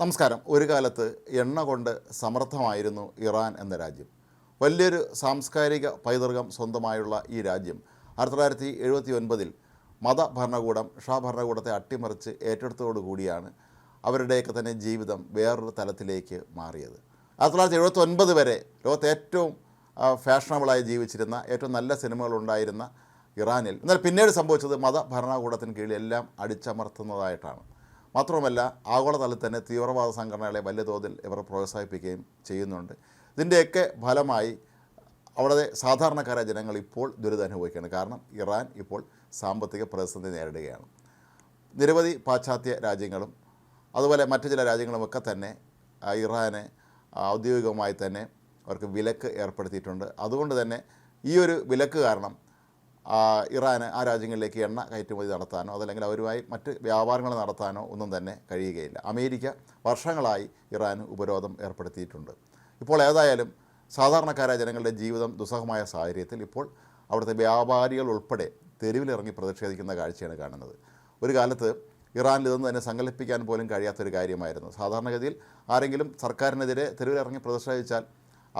നമസ്കാരം. ഒരു കാലത്ത് എണ്ണ കൊണ്ട് സമർത്ഥമായിരുന്നു ഇറാൻ എന്ന രാജ്യം. വലിയൊരു സാംസ്കാരിക പൈതൃകം സ്വന്തമായുള്ള ഈ രാജ്യം ആയിരത്തി തൊള്ളായിരത്തി എഴുപത്തി ഒൻപതിൽ മത ഭരണകൂടം ഷാ ഭരണകൂടത്തെ അട്ടിമറിച്ച് ഏറ്റെടുത്തതോടുകൂടിയാണ് അവരുടെയൊക്കെ തന്നെ ജീവിതം വേറൊരു തലത്തിലേക്ക് മാറിയത്. ആയിരത്തി തൊള്ളായിരത്തി എഴുപത്തി ഒൻപത് വരെ ലോകത്ത് ഏറ്റവും ഫാഷണബിളായി ജീവിച്ചിരുന്ന ഏറ്റവും നല്ല സിനിമകളുണ്ടായിരുന്ന ഇറാനിൽ. എന്നാൽ പിന്നീട് സംഭവിച്ചത് മത ഭരണകൂടത്തിന് കീഴിൽ എല്ലാം അടിച്ചമർത്തുന്നതായിട്ടാണ്. മാത്രവുമല്ല ആഗോളതലത്തിൽ തന്നെ തീവ്രവാദ സംഘടനകളെ വലിയ തോതിൽ ഇവർ പ്രോത്സാഹിപ്പിക്കുകയും ചെയ്യുന്നുണ്ട്. ഇതിന്റെയൊക്കെ ഫലമായി അവിടെ സാധാരണക്കാരായ ജനങ്ങൾ ഇപ്പോൾ ദുരിതം അനുഭവിക്കുകയാണ് കാരണം ഇറാൻ ഇപ്പോൾ സാമ്പത്തിക പ്രതിസന്ധി നേരിടുകയാണ്. നിരവധി പാശ്ചാത്യ രാജ്യങ്ങളും അതുപോലെ മറ്റു ചില രാജ്യങ്ങളുമൊക്കെ തന്നെ ഇറാനെ ഔദ്യോഗികമായി തന്നെ അവർക്ക് വിലക്ക് ഏർപ്പെടുത്തിയിട്ടുണ്ട്. അതുകൊണ്ട് തന്നെ ഈ ഒരു വിലക്ക് കാരണം ഇറാന് ആ രാജ്യങ്ങളിലേക്ക് എണ്ണ കയറ്റുമതി നടത്താനോ അതല്ലെങ്കിൽ അവരുമായി മറ്റ് വ്യാപാരങ്ങൾ നടത്താനോ ഒന്നും തന്നെ കഴിയുകയില്ല. അമേരിക്ക വർഷങ്ങളായി ഇറാന് ഉപരോധം ഏർപ്പെടുത്തിയിട്ടുണ്ട്. ഇപ്പോൾ ഏതായാലും സാധാരണക്കാരായ ജനങ്ങളുടെ ജീവിതം ദുസ്സഹമായ സാഹചര്യത്തിൽ ഇപ്പോൾ അവിടുത്തെ വ്യാപാരികൾ ഉൾപ്പെടെ തെരുവിലിറങ്ങി പ്രതിഷേധിക്കുന്ന കാഴ്ചയാണ് കാണുന്നത്. ഒരു കാലത്ത് ഇറാനിൽ ഇതൊന്നും തന്നെ സങ്കല്പിക്കാൻ പോലും കഴിയാത്തൊരു കാര്യമായിരുന്നു. സാധാരണഗതിയിൽ ആരെങ്കിലും സർക്കാരിനെതിരെ തെരുവിലിറങ്ങി പ്രതിഷേധിച്ചാൽ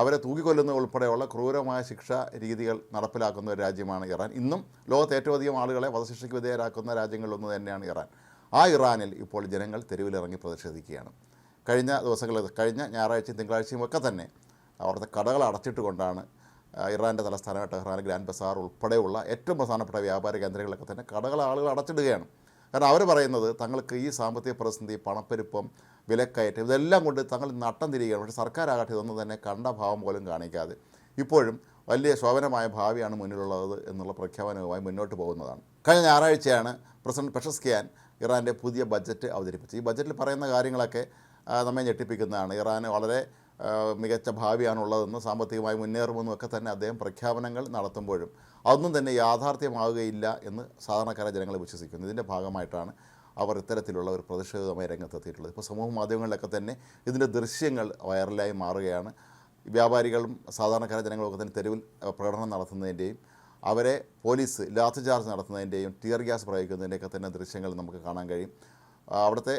അവരെ തൂക്കിക്കൊല്ലുന്ന ഉൾപ്പെടെയുള്ള ക്രൂരമായ ശിക്ഷ രീതികൾ നടപ്പിലാക്കുന്ന ഒരു രാജ്യമാണ് ഇറാൻ. ഇന്നും ലോകത്ത് ഏറ്റവും അധികം ആളുകളെ വധശിക്ഷയ്ക്ക് വിധേയരാക്കുന്ന രാജ്യങ്ങളിലൊന്ന് തന്നെയാണ് ഇറാൻ. ആ ഇറാനിൽ ഇപ്പോൾ ജനങ്ങൾ തെരുവിലിറങ്ങി പ്രതിഷേധിക്കുകയാണ് കഴിഞ്ഞ ദിവസങ്ങളിൽ കഴിഞ്ഞ ഞായറാഴ്ചയും തിങ്കളാഴ്ചയും ഒക്കെ തന്നെ അവിടുത്തെ കടകൾ അടച്ചിട്ടുകൊണ്ടാണ് ഇറാന്റെ തലസ്ഥാനമായ ടെഹ്റാൻ ഗ്രാൻഡ് ബസാർ ഉൾപ്പെടെയുള്ള ഏറ്റവും പ്രധാനപ്പെട്ട വ്യാപാര കേന്ദ്രങ്ങളൊക്കെ തന്നെ കടകൾ ആളുകൾ അടച്ചിടുകയാണ്. കാരണം അവർ പറയുന്നത് തങ്ങൾക്ക് ഈ സാമ്പത്തിക പ്രതിസന്ധി പണപ്പെരുപ്പം വിലക്കയറ്റം ഇതെല്ലാം കൊണ്ട് തങ്ങൾ നട്ടം തിരികെയാണ് പക്ഷേ സർക്കാരാകട്ടെ ഇതൊന്നും തന്നെ കണ്ട ഭാവം പോലും കാണിക്കാതെ ഇപ്പോഴും വലിയ ശോഭനമായ ഭാവിയാണ് മുന്നിലുള്ളത് എന്നുള്ള പ്രഖ്യാപനവുമായി മുന്നോട്ട് പോകുന്നതാണ്. കഴിഞ്ഞ ഞായറാഴ്ചയാണ് പ്രസിഡന്റ് പെഷസ്കിയാൻ ഇറാന്റെ പുതിയ ബജറ്റ് അവതരിപ്പിച്ചത്. ഈ ബജറ്റിൽ പറയുന്ന കാര്യങ്ങളൊക്കെ നമ്മെ ഞെട്ടിപ്പിക്കുന്നതാണ്. ഇറാന് വളരെ മികച്ച ഭാവിയാണുള്ളതെന്ന് സാമ്പത്തികമായി മുന്നേറുമെന്നും ഒക്കെ തന്നെ അദ്ദേഹം പ്രഖ്യാപനങ്ങൾ നടത്തുമ്പോഴും അതൊന്നും തന്നെ യാഥാർത്ഥ്യമാവുകയില്ല എന്ന് സാധാരണക്കാരെ ജനങ്ങൾ വിശ്വസിക്കുന്നു. ഇതിന്റെ ഭാഗമായിട്ടാണ് അവർ ഇത്തരത്തിലുള്ള ഒരു പ്രതിഷേധമായി രംഗത്തെത്തിയിട്ടുള്ളത്. ഇപ്പോൾ സമൂഹ മാധ്യമങ്ങളിലൊക്കെ തന്നെ ഇതിന്റെ ദൃശ്യങ്ങൾ വൈറലായി മാറുകയാണ്. വ്യാപാരികളും സാധാരണക്കാരെ ജനങ്ങളൊക്കെ തന്നെ തെരുവിൽ പ്രകടനം നടത്തുന്നതിന്റെയും അവരെ പോലീസ് ലാത്തി ചാർജ് നടത്തുന്നതിന്റെയും ടിയർ ഗ്യാസ് പ്രയോഗിക്കുന്നതിന്റെയൊക്കെ തന്നെ ദൃശ്യങ്ങൾ നമുക്ക് കാണാൻ കഴിയും. അവിടുത്തെ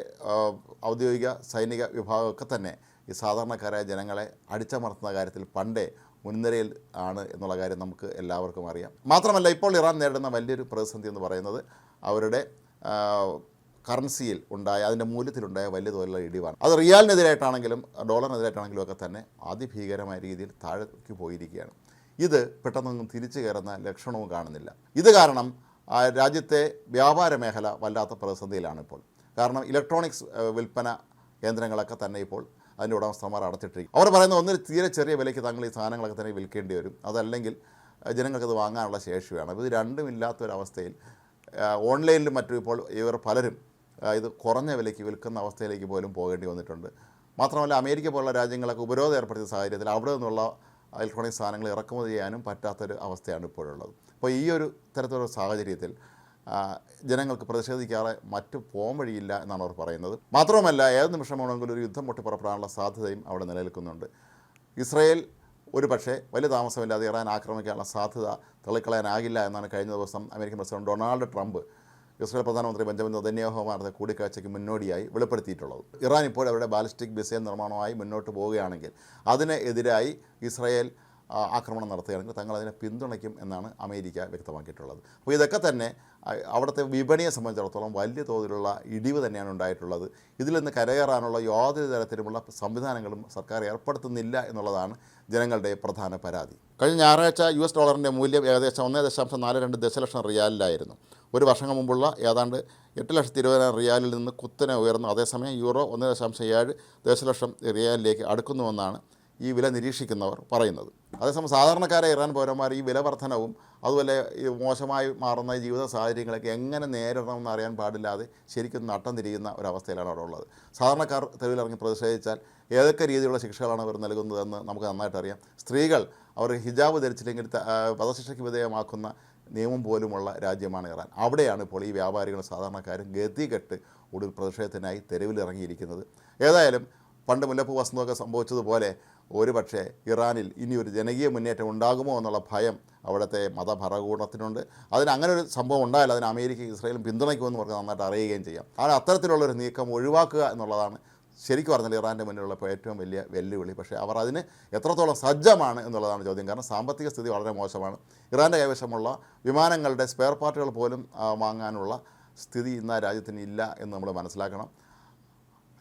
ഔദ്യോഗിക സൈനിക വിഭാഗമൊക്കെ തന്നെ ഈ സാധാരണക്കാരായ ജനങ്ങളെ അടിച്ചമർത്തുന്ന കാര്യത്തിൽ പണ്ടേ മുൻനിരയിൽ ആണ് എന്നുള്ള കാര്യം നമുക്ക് എല്ലാവർക്കും അറിയാം. മാത്രമല്ല ഇപ്പോൾ ഇറാൻ നേരിടുന്ന വലിയൊരു പ്രതിസന്ധി എന്ന് പറയുന്നത് അവരുടെ കറൻസിയിൽ ഉണ്ടായ അതിന്റെ മൂല്യത്തിലുണ്ടായ വലിയ തോതിലുള്ള ഇടിവാണ്. അത് റിയാലിനെതിരായിട്ടാണെങ്കിലും ഡോളറിനെതിരായിട്ടാണെങ്കിലും ഒക്കെ തന്നെ അതിഭീകരമായ രീതിയിൽ താഴേക്ക് പോയിരിക്കുകയാണ്. ഇത് പെട്ടെന്നൊന്നും തിരിച്ചു കയറുന്ന ലക്ഷണവും കാണുന്നില്ല. ഇത് കാരണം രാജ്യത്തെ വ്യാപാര മേഖല വല്ലാത്ത പ്രതിസന്ധിയിലാണ് ഇപ്പോൾ. കാരണം ഇലക്ട്രോണിക്സ് വിൽപ്പന കേന്ദ്രങ്ങളൊക്കെ തന്നെ ഇപ്പോൾ അതിന്റെ ഉടമസ്ഥന്മാർ അടച്ചിട്ടിരിക്കും. അവർ പറയുന്ന ഒന്നിന് തീരെ ചെറിയ വിലയ്ക്ക് തങ്ങൾ ഈ സാധനങ്ങളൊക്കെ തന്നെ വിൽക്കേണ്ടി വരും. അതല്ലെങ്കിൽ ജനങ്ങൾക്ക് ജനങ്ങൾക്കത് വാങ്ങാനുള്ള ശേഷി വേണം. ഇത് രണ്ടും ഇല്ലാത്തൊരവസ്ഥയിൽ ഓൺലൈനിലും മറ്റും ഇപ്പോൾ ഇവർ പലരും ഇത് കുറഞ്ഞ വിലയ്ക്ക് വിൽക്കുന്ന അവസ്ഥയിലേക്ക് പോലും പോകേണ്ടി വന്നിട്ടുണ്ട്. മാത്രമല്ല അമേരിക്ക പോലുള്ള രാജ്യങ്ങളൊക്കെ ഉപരോധം ഏർപ്പെടുത്തിയ സാഹചര്യത്തിൽ അവിടെ നിന്നുള്ള ഇലക്ട്രോണിക് സാധനങ്ങൾ ഇറക്കുമതി ചെയ്യാനും പറ്റാത്തൊരു അവസ്ഥയാണ് ഇപ്പോഴുള്ളത്. അപ്പോൾ ഈ ഒരു തരത്തിലുള്ള സാഹചര്യത്തിൽ ജനങ്ങൾക്ക് പ്രതിഷേധിക്കാതെ മറ്റു പോകാൻ വഴിയില്ല എന്നാണ് അവർ പറയുന്നത്. മാത്രവുമല്ല ഏത് നിമിഷം വേണമെങ്കിലും ഒരു യുദ്ധം പൊട്ടിപ്പുറപ്പെടാനുള്ള സാധ്യതയും അവിടെ നിലനിൽക്കുന്നുണ്ട്. ഇസ്രയേൽ ഒരു പക്ഷേ വലിയ താമസമില്ലാതെ ഇറാൻ ആക്രമിക്കാനുള്ള സാധ്യത തള്ളിക്കളയാനാകില്ല എന്നാണ് കഴിഞ്ഞ ദിവസം American president Donald Trump Israel പ്രധാനമന്ത്രി ബെഞ്ചമിൻ നടത്തിയ കൂടിക്കാഴ്ചയ്ക്ക് മുന്നോടിയായി വെളിപ്പെടുത്തിയിട്ടുള്ളത്. ഇറാൻ ഇപ്പോൾ അവരുടെ ബാലിസ്റ്റിക് മിസൈൽ നിർമ്മാണമായി മുന്നോട്ട് പോവുകയാണെങ്കിൽ അതിനെതിരായി ഇസ്രായേൽ ആക്രമണം നടത്തുകയാണെങ്കിൽ തങ്ങൾ അതിനെ പിന്തുണയ്ക്കും എന്നാണ് അമേരിക്ക വ്യക്തമാക്കിയിട്ടുള്ളത്. അപ്പോൾ ഇതൊക്കെ തന്നെ അവിടുത്തെ വിപണിയെ സംബന്ധിച്ചിടത്തോളം വലിയ തോതിലുള്ള ഇടിവ് തന്നെയാണ് ഉണ്ടായിട്ടുള്ളത്. ഇതിൽ നിന്ന് കരകയറാനുള്ള യാതൊരു തരത്തിലുമുള്ള സംവിധാനങ്ങളും സർക്കാർ ഏർപ്പെടുത്തുന്നില്ല എന്നുള്ളതാണ് ജനങ്ങളുടെ പ്രധാന പരാതി. കഴിഞ്ഞ ഞായറാഴ്ച യു എസ് ഡോളറിന്റെ മൂല്യം ഏകദേശം ഒന്നേ ദശാംശം നാല് രണ്ട് ദശലക്ഷം റിയാലിലായിരുന്നു. ഒരു വർഷം മുമ്പുള്ള ഏതാണ്ട് എട്ട് ലക്ഷത്തി ഇരുപതിനായിരം റിയാലിൽ നിന്ന് കുത്തനെ ഉയർന്നു. അതേസമയം യൂറോ ഒന്ന് ദശാംശം ഏഴ് ദശലക്ഷം റിയാലിലേക്ക് അടുക്കുന്നുവെന്നാണ് ഈ വില നിരീക്ഷിക്കുന്നവർ പറയുന്നത്. അതേസമയം സാധാരണക്കാരെ ഇറാൻ പൗരന്മാർ ഈ വില വർധനവും അതുപോലെ ഈ മോശമായി മാറുന്ന ജീവിത സാഹചര്യങ്ങളൊക്കെ എങ്ങനെ നേരിടണമെന്ന് അറിയാൻ പാടില്ലാതെ ശരിക്കും നട്ടം തിരിയുന്ന ഒരവസ്ഥയിലാണ് അവിടെ ഉള്ളത്. സാധാരണക്കാർ തെരുവിലിറങ്ങി പ്രതിഷേധിച്ചാൽ ഏതൊക്കെ രീതിയിലുള്ള ശിക്ഷകളാണ് അവർ നൽകുന്നതെന്ന് നമുക്ക് നന്നായിട്ട് അറിയാം സ്ത്രീകൾ അവർ ഹിജാബ് ധരിച്ചില്ലെങ്കിൽ വധശിക്ഷയ്ക്ക് വിധേയമാക്കുന്ന നിയമം പോലുമുള്ള രാജ്യമാണ് ഇറാൻ. അവിടെയാണ് ഇപ്പോൾ ഈ വ്യാപാരികളും സാധാരണക്കാരും ഗതികെട്ട് ഒടുവിൽ പ്രതിഷേധത്തിനായി തെരുവിലിറങ്ങിയിരിക്കുന്നത്. ഏതായാലും പണ്ട് മുല്ലപ്പൂ വസന്തമൊക്കെ സംഭവിച്ചതുപോലെ ഒരു പക്ഷേ ഇറാനിൽ ഇനി ഒരു ജനകീയ മുന്നേറ്റം ഉണ്ടാകുമോ എന്നുള്ള ഭയം അവിടുത്തെ മതഭരണകൂടത്തിനുണ്ട്. അതിന് അങ്ങനെ ഒരു സംഭവം ഉണ്ടായാൽ അതിന് അമേരിക്ക ഇസ്രായേലും പിന്തുണയ്ക്കുമെന്ന് പറഞ്ഞ് നന്നായിട്ട് അറിയുകയും ചെയ്യാം. അത് അത്തരത്തിലുള്ളൊരു നീക്കം ഒഴിവാക്കുക എന്നുള്ളതാണ് ശരിക്കും പറഞ്ഞാൽ ഇറാന്റെ മുന്നിലുള്ള ഏറ്റവും വലിയ വെല്ലുവിളി. പക്ഷേ അവർ അതിന് എത്രത്തോളം സജ്ജമാണ് എന്നുള്ളതാണ് ചോദ്യം. കാരണം സാമ്പത്തിക സ്ഥിതി വളരെ മോശമാണ്. ഇറാന്റെ കൈവശമുള്ള വിമാനങ്ങളുടെ സ്പെയർ പാർട്ടുകൾ പോലും വാങ്ങാനുള്ള സ്ഥിതി ഇന്ന് ആ രാജ്യത്തിന് ഇല്ല എന്ന് നമ്മൾ മനസ്സിലാക്കണം.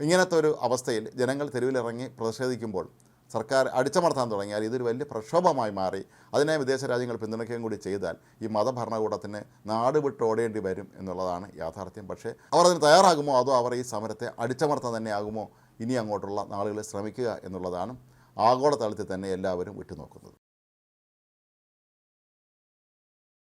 ഇങ്ങനത്തെ ഒരു അവസ്ഥയിൽ ജനങ്ങൾ തെരുവിലിറങ്ങി പ്രതിഷേധിക്കുമ്പോൾ സർക്കാർ അടിച്ചമർത്താൻ തുടങ്ങിയാൽ ഇതൊരു വലിയ പ്രക്ഷോഭമായി മാറി. അതിനെ വിദേശ രാജ്യങ്ങൾ പിന്തുണയ്ക്കുകയും കൂടി ചെയ്താൽ ഈ മതഭരണകൂടത്തിന് നാട് വിട്ട് ഓടേണ്ടി വരും എന്നുള്ളതാണ് യാഥാർത്ഥ്യം. പക്ഷേ അവർ അതിന് തയ്യാറാകുമോ? അതോ അവർ ഈ സമരത്തെ അടിച്ചമർത്താൻ തന്നെ ആകുമോ ഇനി അങ്ങോട്ടുള്ള നാളുകളിൽ ശ്രമിക്കുക എന്നുള്ളതാണ് ആഗോളതലത്തിൽ തന്നെ എല്ലാവരും ഉറ്റുനോക്കുന്നത്.